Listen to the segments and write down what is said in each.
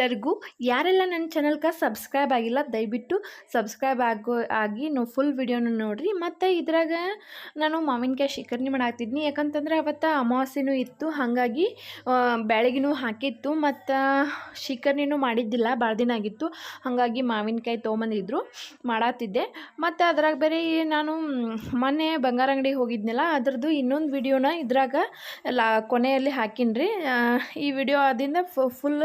ಎಲ್ಲರಿಗೂ ಯಾರೆಲ್ಲ ನನ್ನ ಚಾನಲ್ಗೆ ಸಬ್ಸ್ಕ್ರೈಬ್ ಆಗಿಲ್ಲ, ದಯವಿಟ್ಟು ಸಬ್ಸ್ಕ್ರೈಬ್ ಆಗೋ, ಆಗಿ ನೀವು ಫುಲ್ ವಿಡಿಯೋನ ನೋಡಿರಿ. ಮತ್ತು ಇದ್ರಾಗ ನಾನು ಮಾವಿನಕಾಯಿ ಶಿಕರ್ನಿ ಮಾಡಾಕ್ತಿದ್ನಿ. ಯಾಕಂತಂದ್ರೆ ಅವತ್ತು ಅಮಾವಾಸ್ಯೆನೂ ಇತ್ತು. ಹಾಗಾಗಿ ಬೆಳಗಿನೂ ಹಾಕಿತ್ತು. ಮತ್ತು ಶಿಕರ್ನಿನೂ ಮಾಡಿದ್ದಿಲ್ಲ. ಭಾಳ ದಿನ ಆಗಿತ್ತು. ಹಾಗಾಗಿ ಮಾವಿನಕಾಯಿ ತೊಗೊಂಬಂದಿದ್ರು. ಮಾಡಾತಿದ್ದೆ. ಮತ್ತು ಅದ್ರಾಗ ಬೇರೆ ನಾನು ಮೊನ್ನೆ ಬಂಗಾರ ಅಂಗಡಿಗೆ ಹೋಗಿದ್ನಲ್ಲ, ಅದ್ರದ್ದು ಇನ್ನೊಂದು ವಿಡಿಯೋನ ಇದ್ರಾಗ ಲಾ, ಕೊನೆಯಲ್ಲಿ ಹಾಕಿನ್ರಿ. ಈ ವಿಡಿಯೋ ಆದಿಂದ ಫುಲ್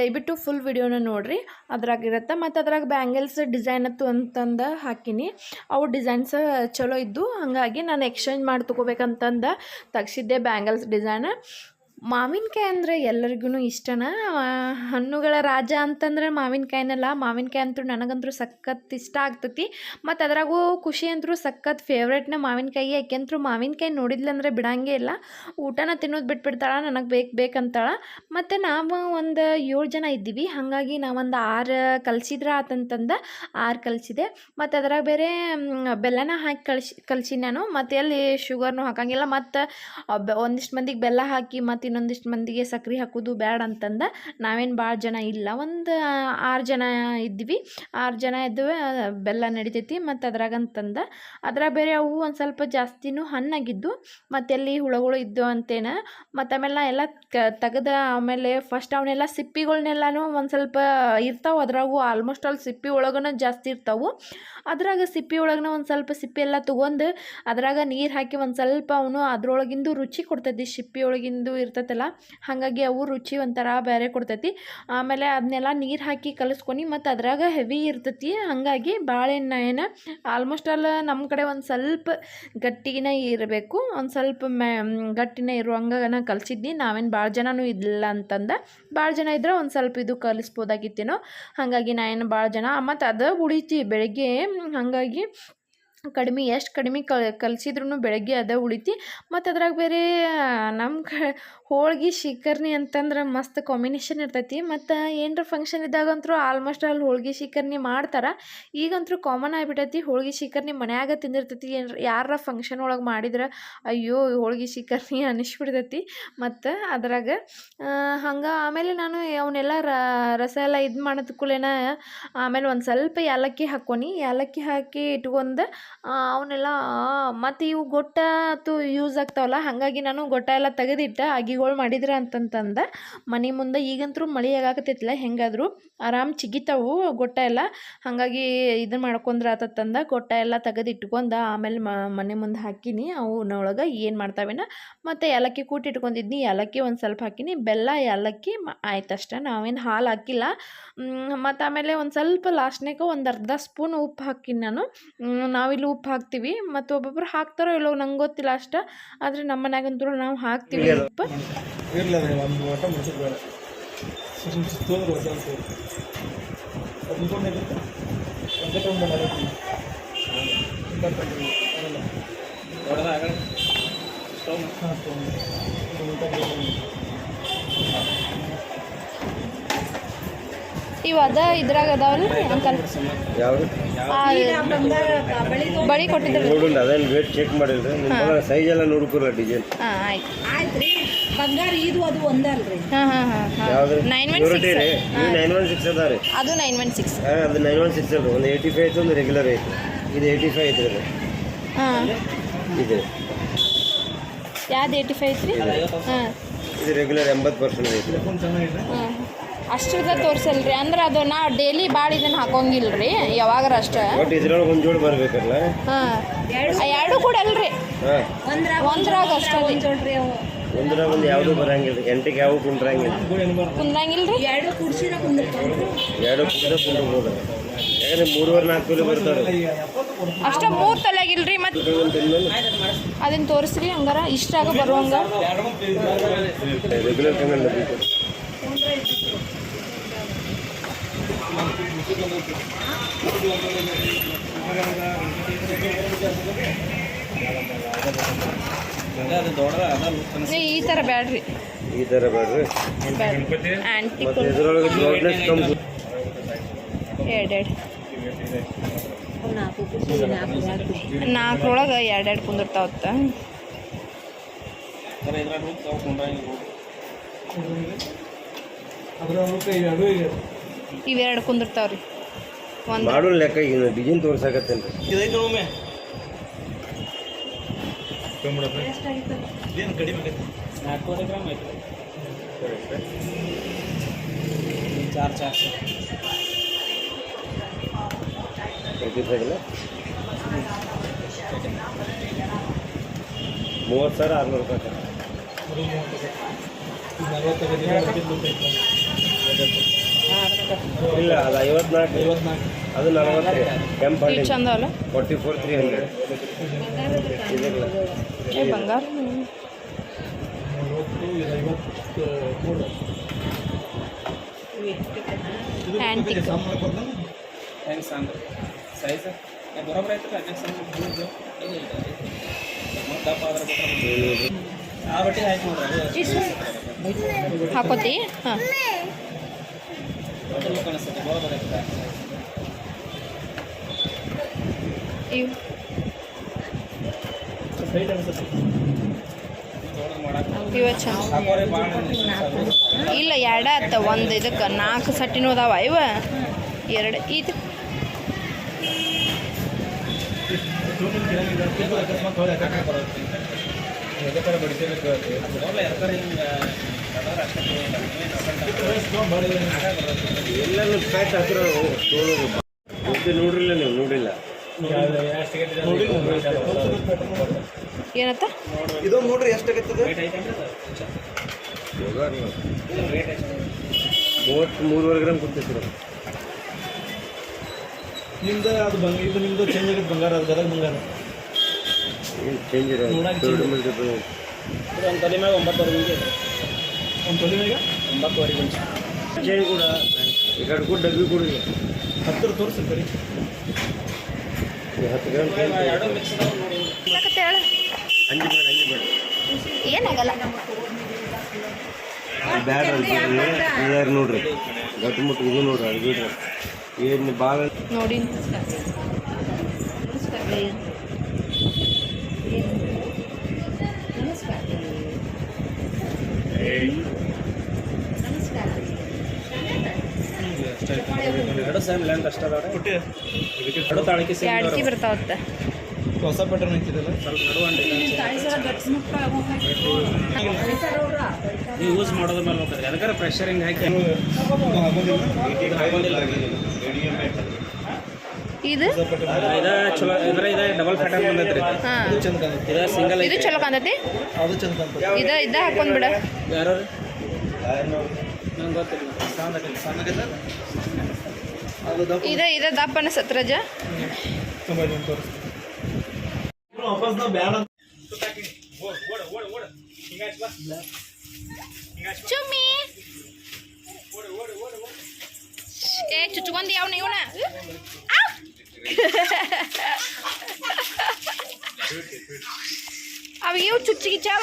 ದಯವಿಟ್ಟು ಫುಲ್ ವಿಡಿಯೋನ ನೋಡಿರಿ. ಅದ್ರಾಗ ಇರುತ್ತೆ ಮತ್ತು ಅದ್ರಾಗ ಬ್ಯಾಂಗಲ್ಸ್ ಡಿಸೈನ್ ಅತ್ತು ಅಂತಂದು ಹಾಕಿನಿ. ಅವು ಡಿಸೈನ್ಸ್ ಚಲೋ ಇದ್ದು ಹಾಗಾಗಿ ನಾನು ಎಕ್ಸ್ಚೇಂಜ್ ಮಾಡಿ ತೊಗೋಬೇಕಂತಂದು ತೆಗ್ಸಿದ್ದೆ ಬ್ಯಾಂಗಲ್ಸ್ ಡಿಸೈನ್ ಮಾವಿನಕಾಯಿ ಅಂದರೆ ಎಲ್ಲರಿಗೂ ಇಷ್ಟನಾ? ಹಣ್ಣುಗಳ ರಾಜ ಅಂತಂದ್ರೆ ಮಾವಿನಕಾಯಿನಲ್ಲ, ಮಾವಿನಕಾಯಿ ಅಂತೂ ನನಗಂತೂ ಸಖತ್ ಇಷ್ಟ ಆಗ್ತೈತಿ. ಮತ್ತು ಅದ್ರಾಗೂ ಖುಷಿ ಅಂತೂ ಸಖತ್ ಫೇವ್ರೇಟ್ನ ಮಾವಿನಕಾಯಿ ಯಾಕೆಂತೂ ಮಾವಿನಕಾಯಿ ನೋಡಿದ್ಲಂದ್ರೆ ಬಿಡಂಗೇ ಇಲ್ಲ. ಊಟನ ತಿನ್ನೋದು ಬಿಟ್ಬಿಡ್ತಾಳೆ, ನನಗೆ ಬೇಕು ಬೇಕಂತಾಳೆ. ಮತ್ತು ನಾವು ಒಂದು ಏಳು ಜನ ಇದ್ದೀವಿ. ಹಾಗಾಗಿ ನಾವೊಂದು ಆರು ಕಲಸಿದ್ರ ಆತಂತಂದು ಆರು ಕಲಿಸಿದೆ. ಮತ್ತು ಅದ್ರಾಗ ಬೇರೆ ಬೆಲ್ಲನ ಹಾಕಿ ಕಳ್ಸಿ ಕಲಸಿ ನಾನು. ಮತ್ತು ಎಲ್ಲಿ ಶುಗರ್ನು ಹಾಕಂಗಿಲ್ಲ. ಮತ್ತು ಒಂದಿಷ್ಟು ಮಂದಿಗೆ ಬೆಲ್ಲ ಹಾಕಿ ಮತ್ತು ಇನ್ನೊಂದಿಷ್ಟು ಮಂದಿಗೆ ಸಕ್ರೆ ಹಾಕೋದು ಬ್ಯಾಡ ಅಂತಂದ ನಾವೇನು ಭಾಳ ಜನ ಇಲ್ಲ. ಒಂದು ಆರು ಜನ ಇದ್ವಿ. ಆರು ಜನ ಇದ್ದು ಬೆಲ್ಲ ನಡಿತೈತಿ ಮತ್ತು ಅದ್ರಾಗಂತಂದ ಅದ್ರಾಗ ಬೇರೆ ಅವು ಒಂದು ಸ್ವಲ್ಪ ಜಾಸ್ತಿನೂ ಹಣ್ಣಾಗಿದ್ದು ಮತ್ತೆಲ್ಲಿ ಹುಳಗಳು ಇದ್ದು ಅಂತೇನ, ಮತ್ತು ಆಮೇಲೆ ನಾ ಎಲ್ಲ ಕ, ತೆಗೆದ ಆಮೇಲೆ ಫಸ್ಟ್ ಅವನ್ನೆಲ್ಲ ಸಿಪ್ಪಿಗಳ್ನೆಲ್ಲನೂ ಒಂದು ಸ್ವಲ್ಪ ಇರ್ತಾವೆ, ಅದ್ರಾಗು ಆಲ್ಮೋಸ್ಟ್ ಆಲ್ ಸಿಪ್ಪಿ ಒಳಗೂ ಜಾಸ್ತಿ ಇರ್ತಾವೆ. ಅದ್ರಾಗ ಸಿಪ್ಪಿ ಒಳಗನ ಒಂದು ಸ್ವಲ್ಪ ಸಿಪ್ಪಿ ಎಲ್ಲ ತೊಗೊಂಡು, ಅದ್ರಾಗ ನೀರು ಹಾಕಿ ಒಂದು ಸ್ವಲ್ಪ ಅವನು ಅದ್ರೊಳಗಿಂದು ರುಚಿ ಕೊಡ್ತೈತಿ, ಸಿಪ್ಪಿ ಒಳಗಿಂದು ಇರ್ತೈತಲ್ಲ, ಹಾಗಾಗಿ ಅವು ರುಚಿ ಒಂಥರ ಬೇರೆ ಕೊಡ್ತೈತಿ. ಆಮೇಲೆ ಅದನ್ನೆಲ್ಲ ನೀರು ಹಾಕಿ ಕಲಿಸ್ಕೊಂಡು ಮತ್ತು ಅದ್ರಾಗ ಹೆವಿ ಇರ್ತೈತಿ. ಹಾಗಾಗಿ ಬಾಳೆಹಣ್ಣು ಏನು ಆಲ್ಮೋಸ್ಟ್ ಆಲ್ ನಮ್ಮ ಕಡೆ ಒಂದು ಸ್ವಲ್ಪ ಗಟ್ಟಿನೇ ಇರಬೇಕು. ಒಂದು ಸ್ವಲ್ಪ ಮ್ಯಾ ಗಟ್ಟಿನ ಇರುವಂಗನ ಕಲಿಸಿದ್ನಿ. ನಾವೇನು ಭಾಳ ಜನನೂ ಇಲ್ಲ ಅಂತಂದ. ಭಾಳ ಜನ ಇದ್ರೆ ಒಂದು ಸ್ವಲ್ಪ ಇದು ಕಲಿಸ್ಬೋದಾಗಿತ್ತೇನೋ. ಹಾಗಾಗಿ ನಾ ಏನು ಭಾಳ ಜನ, ಮತ್ತು ಅದು ಉಳಿತಿ ಬೆಳಗ್ಗೆ ಹಾಗಾಗಿ ಕಡಿಮೆ, ಎಷ್ಟು ಕಡಿಮೆ ಕಲ್ ಕಲಿಸಿದ್ರು ಬೆಳಗ್ಗೆ ಅದ ಉಳಿತಿ. ಮತ್ತು ಅದ್ರಾಗ ಬೇರೆ ನಮ್ಮ ಕ ಹೋಳ್ಗೆ ಶಿಕರ್ನಿ ಅಂತಂದ್ರೆ ಮಸ್ತ್ ಕಾಂಬಿನೇಷನ್ ಇರ್ತೈತಿ. ಮತ್ತು ಏನರ ಫಂಕ್ಷನ್ ಇದ್ದಾಗಂತೂ ಆಲ್ಮೋಸ್ಟ್ ಅಲ್ಲಿ ಹೋಳ್ಗೆ ಶಿಕರ್ನಿ ಮಾಡ್ತಾರೆ. ಈಗಂತೂ ಕಾಮನ್ ಆಗಿಬಿಟ್ಟೈತಿ ಹೋಳ್ಗೆ ಶಿಕರ್ನಿ ಮನ್ಯಾಗ ತಿಂದಿರ್ತೈತಿ. ಏನ್ರ ಯಾರ ಫಂಕ್ಷನ್ ಒಳಗೆ ಮಾಡಿದ್ರೆ ಅಯ್ಯೋ, ಹೋಳ್ಗೆ ಶಿಕರ್ನಿ ಅನಿಸ್ಬಿಡ್ತೈತಿ. ಮತ್ತು ಅದ್ರಾಗ ಹಂಗೆ ಆಮೇಲೆ ನಾನು ಅವನ್ನೆಲ್ಲ ರಸ ಎಲ್ಲ ಇದು ಮಾಡೋದಕ್ಕೂಲೇನ ಆಮೇಲೆ ಒಂದು ಸ್ವಲ್ಪ ಏಲಕ್ಕಿ ಹಾಕ್ಕೊನಿ. ಏಲಕ್ಕಿ ಹಾಕಿ ಇಟ್ಕೊಂಡು ಅವನ್ನೆಲ್ಲ ಮತ್ತು ಇವು ಗೊಟ್ಟ ಯೂಸ್ ಆಗ್ತಾವಲ್ಲ, ಹಾಗಾಗಿ ನಾನು ಗೊಟ್ಟ ಎಲ್ಲ ತೆಗೆದಿಟ್ಟೆ ಅಗಿಗಳು ಮಾಡಿದ್ರೆ ಅಂತಂತಂದ ಮನೆ ಮುಂದೆ ಈಗಂತೂ ಮಳೆ ಆಗಾಕತ್ತೈತಿಲ್ಲ ಹೆಂಗಾದ್ರು ಆರಾಮ್ ಚಿಗಿತಾವು ಗೊಟ್ಟ ಎಲ್ಲ. ಹಾಗಾಗಿ ಇದನ್ನ ಮಾಡ್ಕೊಂಡ್ರೆ ಆತತ್ತಂದ ಗೊಟ್ಟ ಎಲ್ಲ ತೆಗೆದಿಟ್ಕೊಂಡು ಆಮೇಲೆ ಮನೆ ಮುಂದೆ ಹಾಕಿನಿ. ಅವನೊಳಗೆ ಏನು ಮಾಡ್ತಾವೇನ? ಮತ್ತು ಏಲಕ್ಕಿ ಕೂಟಿ ಇಟ್ಕೊಂಡಿದ್ನಿ. ಏಲಕ್ಕಿ ಒಂದು ಸ್ವಲ್ಪ ಹಾಕಿನಿ. ಬೆಲ್ಲ, ಏಲಕ್ಕಿ ಮ, ಆಯ್ತು ಅಷ್ಟೇ. ನಾವೇನು ಹಾಲು ಹಾಕಿಲ್ಲ. ಮತ್ತು ಆಮೇಲೆ ಒಂದು ಸ್ವಲ್ಪ ಲಾಸ್ಟ್ನಾಗ ಒಂದು ಅರ್ಧ ಸ್ಪೂನ್ ಉಪ್ಪು ಹಾಕಿನಿ ನಾನು. ನಾವಿಲ್ಲಿ ಉಪ್ಪು ಹಾಕ್ತೀವಿ. ಮತ್ತು ಒಬ್ಬೊಬ್ರು ಹಾಕ್ತಾರೋ ಇಲ್ಲೋ ನಂಗೆ ಗೊತ್ತಿಲ್ಲ ಅಷ್ಟ. ಆದರೆ ನಮ್ಮ ಮನ್ಯಾಗಂತೂ ನಾವು ಹಾಕ್ತೀವಿ ಉಪ್ಪು. ಒಂದು ಮುಗಿಸಿದ್ ಬೇಡ ಹೊಸ ಅದು ಹಾಂ ಇವು ಅದ ಇದ್ರಾಗ ಅದಾವಲ್ಲ ಅಂಕಲ್ ಯಾವ್ದು? ಬಳಿ ಕೊಟ್ಟಿದ್ರು ನೋಡೋಣ ಅದೇನು ವೇಟ್ ಚೆಕ್ ಮಾಡಿಲ್ರಿ ನಿಮ್ಮ ಸೈಜ್ ಎಲ್ಲ ನೋಡ್ಕೊಲ್ಲ ಡಿಸೈನ್ ಹಾಂ ಆಯ್ತು. ಆಯ್ತ್ರಿ. ಬಂಗಾರ ಇದು ಅದು ಒಂದಲ್ರಿ ಹಾಂ ಹಾಂ ನೈನ್ ಒನ್ ಸಿಕ್ಸ್ ರೀ. ಇದು ನೈನ್ ಒನ್ ಸಿಕ್ಸ್ ಅದ ರೀ ಅದು ನೈನ್ ಒನ್ ಸಿಕ್ಸ್ ಅದು ನೈನ್ ಒನ್ ಸಿಕ್ಸ್ ಅದ. ಒಂದು ಏಯ್ಟಿ ಫೈವ್ ಐತೆ ಒಂದು ರೆಗ್ಯುಲರ್ ಐತೆ ಇದು ಏಯ್ಟಿ ಫೈವ್ ಐತೆ ರೀ ಹಾಂ. ಇದು. ಯಾವ್ದು ಏಯ್ಟಿ ಫೈವ್ ಐತ್ರಿ? ಹಾಂ. ಇದು ರೆಗ್ಯುಲರ್ ಎಂಬತ್ತು ಪರ್ಸೆಂಟ್ ಐತೆ ಚೆನ್ನಾಗಿದೆ ಹಾಂ. ಅಷ್ಟ್ರದ ತೋರಿಸಲ್ರಿ. ಅಂದ್ರೆ ಅದು ನಾ ಡೈಲಿ ಭಾಳ ಇದನ್ನು ಹಾಕೋಂಗಿಲ್ಲ ರೀ ಯಾವಾಗಾರ ಅಷ್ಟೇ. ಬಟ್ ಇದ್ರೊಳಗೆ ಒಂದು ಜೋಡಿ ಬರಬೇಕಲ್ಲ. ಹಾಂ. ಎರಡು ಕೂಡ ಅಲ್ರಿ. ಒಂದ್ರಾಗ ಅಷ್ಟೇ ರೀ ನೋಡ್ರಿ ಅವು ಒಂದ್ರಾಗ ಒಂದು ಯಾವುದೂ ಬರಂಗಿಲ್ಲ. ಎಂಟಿಗೆ ಯಾವ ಕುಂಡ್ರಂಗಿಲ್ಲ. ಕುಂದ್ರಂಗಿಲ್ಲ ರೀ ಎರಡು ಕುಡ್ಸಿರ ಕುಂದಿರ್ತಾವ್ರಿ ಎರಡು ಮೂರು ಕುಂಡ್ರಬೋದು ಯಾಕಂದ್ರೆ ಮೂರುವರೆ ನಾಲ್ಕು ಕಿಲೋ ಬರ್ತಾರೆ. ಅಷ್ಟೇ ಮೂರು ತಲೆಗಿಲ್ರಿ ಮತ್ತೆ ಅದನ್ನ ತೋರಿಸ್ರಿ ಹಂಗಾರ ಇಷ್ಟಾಗ ಬರುವಂಗ ರೆಗ್ಯುಲರ್ ಕಮೆಂಟ್ ಬೇಕು ಏ, ಈ ಥರ ಬ್ಯಾಡ್ರಿ. ಈ ಥರ ಬ್ಯಾಡ್ರಿ. ಮತ್ತು ಇದ್ರೊಳಗೆ ಬ್ರೌಟ್ನೆಸ್ ಕಮ್ಮಿ ಎರಡು ಎರಡು. ನಾಲ್ಕು ಕುಡ್ಸಿ ನಾಲ್ಕು ಹಾಕಿ ನಾಲ್ಕರೊಳಗೆ ಎರಡೆರಡು ಎರಡು ಕುಂದಿರ್ತಾವತ್ತ. ಇವೆರಡು ಕುಂದಿರ್ತಾವ್ರಿ. ಒಂದು ಲೆಕ್ಕ ಈಗ ಡಿಸೈನ್ ತೋರ್ಸಾಕತ್ತೇನ್ರಿ. ಇದೈತೆ ಒಮ್ಮೆ ಏನು ಕಡಿಮೆ ಆಗೈತೆ ನಾಲ್ಕೂವರೆ ಗ್ರಾಮ್ ಐತೆ ಚಾರ್ ಚಾರ್ ಟ್ವೆಂಟಿ ಫೈವ್ ಇಲ್ಲ ಮೂವತ್ತು ಸಾವಿರ ಆರುನೂರು ರೂಪಾಯಿ ಸರ್ ಅದು ಮೂವತ್ತು ಈಗ ನಲ್ವತ್ತೈದು ಐತೆ ಇಲ್ಲ ಅದು ಐವತ್ನಾಲ್ಕು. ಐವತ್ನಾಲ್ಕು ಅದು ನಲವತ್ತು. ಕೆಂಪು ಇವು ಚಂದ ಅಲ್ಲ? ಫೋರ್ಟಿ ಫೋರ್ ತ್ರೀ ಹಂಡ್ರೆಡ್ ಇದಿಲ್ಲ ಏ ಬಂಗಾರ? ಹೆಂಗೆ ಸಾಂಗ್ ಸೈಜ್ ಹದಿನೈದು ಸಾವಿರ ದಪ್ಪ ಆದ್ರೆ ಆ ಬಟ್ಟೆ ಹಾಕಿ ನೋಡ್ರಿ ಹಾಕೋತಿ? ಹಾಂ. ಇಲ್ಲ ಎರಡ ಆತ ಒಂದು ಇದಕ್ಕೆ ನಾಲ್ಕು ಸಟ್ಟಿನೂ ಅದಾವ ಇವ. ಎರಡು ಇದು. ಎಲ್ಲನೂ ಪ್ಯಾಟ್ ಹಾಕಿರೋ ತೋಳೋದು ಮತ್ತೆ ನೋಡ್ರಿಲ್ಲ ನೀವು ನೋಡಿಲ್ಲ? ಏನತ್ತ? ಇದು ನೋಡ್ರಿ ಎಷ್ಟಾಗತ್ತದೆ? ಮೂವತ್ತು ಮೂರುವರೆ ಗ್ರಾಮ್ ಕೊಡ್ತೈತಿ ನಿಮ್ದು ಅದು ಬಂಗ ಇದು ನಿಮ್ದು ಚೇಂಜ್ ಆಗಿತ್ತು ಬಂಗಾರ ಅದು ಗದಗ ಬಂಗಾರ. ಏನು ಚೇಂಜ್ ಇರೋ ನೋಡಕ್ಕೆ ಥರ್ಡ್ change. ಮಲ್ಟಿಪಲ್ ಒಂದು ತಲೆ ಮ್ಯಾಗ ಇದೆ ಒಂದು ಒಂಬತ್ತುವರೆ ಕೂಡ ಎರಡು ಕಡೆ ಡಬ್ಬಿ ಕೂಡ ಇದೆ. ಹತ್ತಿರ ತೋರಿಸಿ ಬರೀ. ಹತ್ತು ಗ್ರಾಮ್ ಎರಡು ಮಿಕ್ಸ್ ನೋಡಿ. ಬೇಡ ಬೇಡ ಏನಾಗಲ್ಲ? ಬ್ಯಾಡ ಅಂತ ಇದಾರು ನೋಡ್ರಿ. ಗಟ್ಟು ಮುಟ್ಟು ಇದು ನೋಡ್ರಿ ಅದು ಬಿಡ್ರಿ. ಏನು ಭಾಳ ನೋಡಿ ಲೆಂತ್ ಅಷ್ಟ ಅದಾವ ತಾಳಿಕೆ ಬರ್ತಾವತ್ತ. ಹೊಸ ಸ್ವಲ್ಪ ನಡು ಅಂಡಿ ನೀವು ಯೂಸ್ ಮಾಡೋದ್ರ ಮೇಲೆ ಹೋಗ್ತದೆ ಅದಕ್ಕಾರ ಪ್ರೆಷರ್ ಹಿಂಗೆ ಹಾಕಿ. ಇದು? ಇದು ಇದ ಚಲೋ ಇದ್ರ ಇದ ಡಬಲ್ ಪ್ಯಾಟರ್ನ್ ಬಂದೈತ್ರಿ. ಇದು. ಚಂದ ಕಾಣುತ್ತೆ. ಇದ ಸಿಂಗಲ್ ಇದು ಚಲೋ ಕಾಣತೈತಿ? ಅದು ಚಂದ ಕಾಣ್ತದೆ ಇದ ಇದ ಹಾಕೊಂಡ್ ಬಿಡ. ಯಾರು ನಂಗೆ ಗೊತ್ತಿಲ್ಲ. ಅದು ದಪ್ಪ ಇದ ಇದ ದಪ್ಪನ ಸತ್ರಜ. ಚುಮ್ಮಿ. ಏ ಚುಚ್ಕೊಂಡಿ ಅವನ ಇವನ. ಅವ ಇವ್ ಚುಚ್ಚಿಗಿಚ್ಚಾವ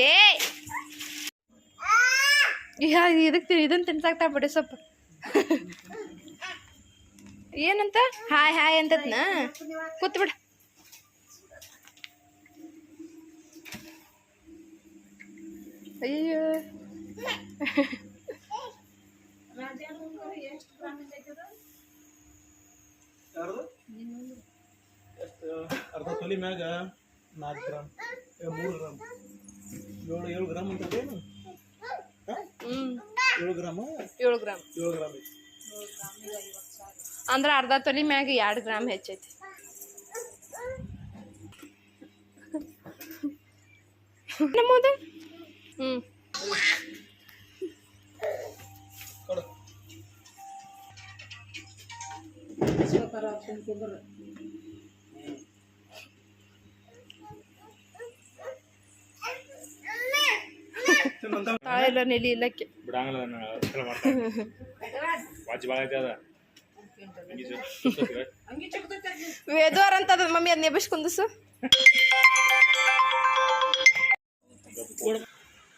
ಏ. ಹಾಯ್ ಇದಕ್ಕೆ ಇದನ್ ತಿನ್ಸಾಕ್ತಾ ಬಿಡಿ ಸೊಪ್ಪು ಏನಂತ? Hi hi ಅಂತದ್ನ? ಕೂತ್ಬಿಡ ಅಯ್ಯೋ. ಅರ್ಧ ತೊಲಿ ಮ್ಯಾಗ ನಾಲ್ಕು ಗ್ರಾಮ್. ಮೂರು ಗ್ರಾಮ್. ಏಳು ಏಳು ಗ್ರಾಮ್ ಅಂತ ಏನು? ಹ್ಮ್. ಏಳು ಗ್ರಾಮ? ಏಳು ಗ್ರಾಮ್. ಏಳು ಗ್ರಾಮ್ ಐತಿ. ಅಂದ್ರೆ ಅರ್ಧ ತೊಲಿ ಮ್ಯಾಗ ಎರಡು ಗ್ರಾಮ್ ಹೆಚ್ಚೈತಿ. ನಮ್ಮದು? ಹ್ಞೂ ಕೊಡು. ತಾಳೆಲ್ಲ ನೆಲಿ ಇಲ್ಲಕ್ಕೆ. ಬಿಡಂಗಿಲ್ಲ ನಾನು ವಾಚ್ ಭಾಳ ಐತೆ ಅದ. ವೇದ್ವಾರ ಅಂತ ಅದ ಮಮ್ಮಿ ಅದನ್ನ ಎಬ್ಬಿಸ್ ಕುಂದಸು.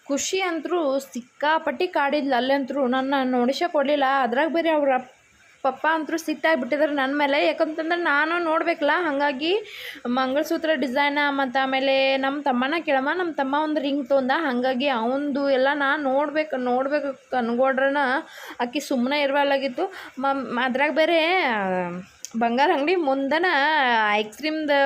ಖುಷಿ ಅಂತರೂ ಸಿಕ್ಕಾಪಟ್ಟಿ ಕಾಡಿದ್ಲು ಅಲ್ಲಂತರೂ ನನ್ನ ನೋಡಿಸೇ ಕೊಡಲಿಲ್ಲ. ಅದ್ರಾಗ ಬೇರೆ ಅವ್ರ ಪಪ್ಪ ಅಂತರೂ ಸಿಟ್ಟಾಗಿಬಿಟ್ಟಿದ್ರು ನನ್ನ ಮೇಲೆ. ಯಾಕಂತಂದ್ರೆ ನಾನು ನೋಡ್ಬೇಕಲ್ಲ, ಹಾಗಾಗಿ ಮಂಗಳಸೂತ್ರ ಡಿಸೈನ ಮತ್ತು ಆಮೇಲೆ ನಮ್ಮ ತಮ್ಮನ ಕೇಳಮ್ಮ ನಮ್ಮ ತಮ್ಮ ಒಂದು ರಿಂಗ್ ತೊಂದ. ಹಾಗಾಗಿ ಅವಂದು ಎಲ್ಲ ನಾನು ನೋಡ್ಬೇಕು ನೋಡ್ಬೇಕು ಅನ್ಗೋಡ್ರನ ಆಕಿ ಸುಮ್ಮನೆ ಇರವಲ್ಲಾಗಿತ್ತು ಮಮ್, ಅದ್ರಾಗ ಬೇರೆ, ಬಂಗಾರ ಅಂಗಡಿ ಮುಂದನ ಐಸ್ ಕ್ರೀಮ್ದು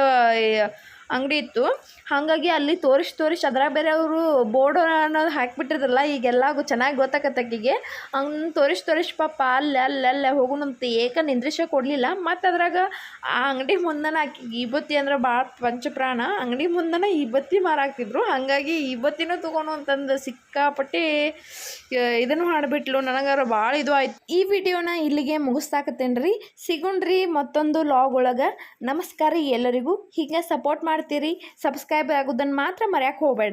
ಅಂಗಡಿ ಇತ್ತು. ಹಾಗಾಗಿ ಅಲ್ಲಿ ತೋರಿಸಿ ತೋರಿಸಿ ಅದ್ರಾಗ ಬೇರೆ ಅವರು ಬೋರ್ಡ್ ಅನ್ನೋದು ಹಾಕಿಬಿಟ್ಟಿದ್ರಲ್ಲ, ಈಗೆಲ್ಲ ಚೆನ್ನಾಗಿ ಗೊತ್ತಾಕತ್ತಕ್ಕಿಗೆ ಹಂಗೆ ತೋರಿಸಿ ತೋರಿಸಿ ಪಾಪ ಅಲ್ಲೇ ಅಲ್ಲೇ ಹೋಗುಣಂತ ಏಕ ನಿಂದ್ರಿಸೇ ಕೊಡಲಿಲ್ಲ. ಮತ್ತು ಅದ್ರಾಗ ಆ ಅಂಗಡಿ ಮುಂದನ ಆಕಿಗೆ ಇಬ್ಬತ್ತಿ ಅಂದ್ರೆ ಭಾಳ ಪಂಚಪ್ರಾಣ. ಅಂಗಡಿ ಮುಂದನ ಇಬ್ಬತ್ತಿ ಮಾರಾಕ್ತಿದ್ರು ಹಾಗಾಗಿ ಇಬ್ಬತ್ತಿನೂ ತೊಗೊಂಡು ಅಂತಂದು ಸಿಕ್ಕಾಪಟ್ಟಿ ಇದನ್ನು ಮಾಡಿಬಿಟ್ಲು. ನನಗಾರ ಭಾಳ ಇದು ಆಯ್ತು. ಈ ವಿಡಿಯೋನ ಇಲ್ಲಿಗೆ ಮುಗಿಸ್ತಾಕತ್ತೇನ್ರಿ. ಸಿಗುಣ್ರಿ ಮತ್ತೊಂದು ಲಾಗ್ ಒಳಗೆ. ನಮಸ್ಕಾರ ಎಲ್ಲರಿಗೂ. ಹೀಗೆ ಸಪೋರ್ಟ್ ಮಾಡ್ತೀರಿ? ಸಬ್ಸ್ಕ್ರೈಬ್ ಆಗೋದನ್ನು ಮಾತ್ರ ಮರೆಯಕ್ಕೆ ಹೋಗ್ಬೇಡ್ರಿ.